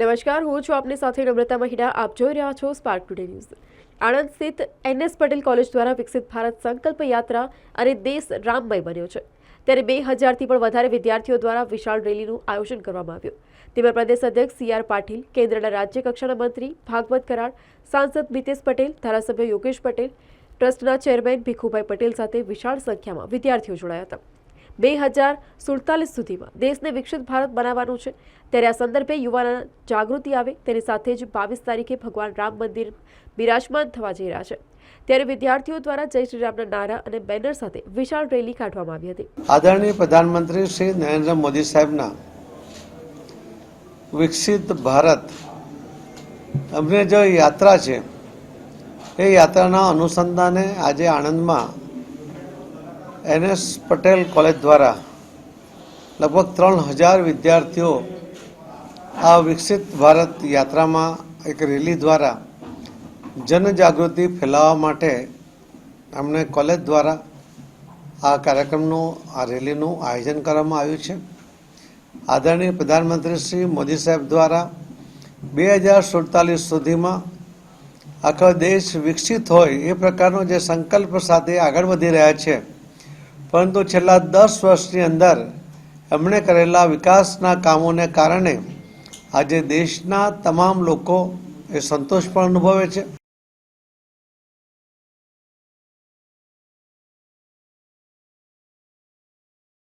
નમસ્કાર, હું છું આપની સાથે નમ્રતા મહિના. આપ જોઈ રહ્યા છો સ્પાર્ક ટુડે ન્યૂઝ આણંદ સ્થિત એનએસ પટેલ કોલેજ દ્વારા વિકસિત ભારત સંકલ્પ યાત્રા અને દેશ રામમય બન્યો છે. ત્યારે બે હજારથી પણ વધારે વિદ્યાર્થીઓ દ્વારા વિશાળ રેલીનું આયોજન કરવામાં આવ્યું. તેમાં પ્રદેશ અધ્યક્ષ સી આર પાટીલ, કેન્દ્રના રાજ્ય કક્ષાના મંત્રી ભાગવત કરાડ, સાંસદ મિતેશ પટેલ, ધારાસભ્ય યોગેશ પટેલ, ટ્રસ્ટના ચેરમેન ભીખુભાઈ પટેલ સાથે વિશાળ સંખ્યામાં વિદ્યાર્થીઓ જોડાયા હતા. બે હજાર સુડતાલીસ સુધીમાં દેશને વિકસિત ભારત બનાવવાનું છે. ત્યારે આ સંદર્ભે યુવાના જાગૃતિ આવે તેની સાથે જ બાવીસ તારીખે ભગવાન રામ મંદિર બિરાજમાન થવા જઈ રહ્યા છે. ત્યારે વિદ્યાર્થીઓ દ્વારા જય શ્રી રામના નારા અને બેનર સાથે વિશાળ રેલી કાઢવામાં આવી હતી. આદરણીય પ્રધાનમંત્રી શ્રી નરેન્દ્ર મોદી સાહેબના વિકસિત ભારત અમને જે યાત્રા છે, એ યાત્રાના અનુસંધાને આજે આણંદમાં એનએસ પટેલ કોલેજ દ્વારા લગભગ ત્રણ હજાર વિદ્યાર્થીઓ આ વિકસિત ભારત યાત્રામાં એક રેલી દ્વારા જનજાગૃતિ ફેલાવવા માટે અમને કોલેજ દ્વારા આ કાર્યક્રમનું, આ રેલીનું આયોજન કરવામાં આવ્યું છે. આદરણીય પ્રધાનમંત્રી શ્રી મોદી સાહેબ દ્વારા બે હજાર સુડતાલીસ સુધીમાં આખો દેશ વિકસિત હોય એ પ્રકારનો જે સંકલ્પ સાથે આગળ વધી રહ્યા છે પરંતુ છેલ્લા દસ વર્ષની અંદર એમણે કરેલા વિકાસના કામોને કારણે આજે દેશના તમામ લોકો એ સંતોષ પણ અનુભવે છે.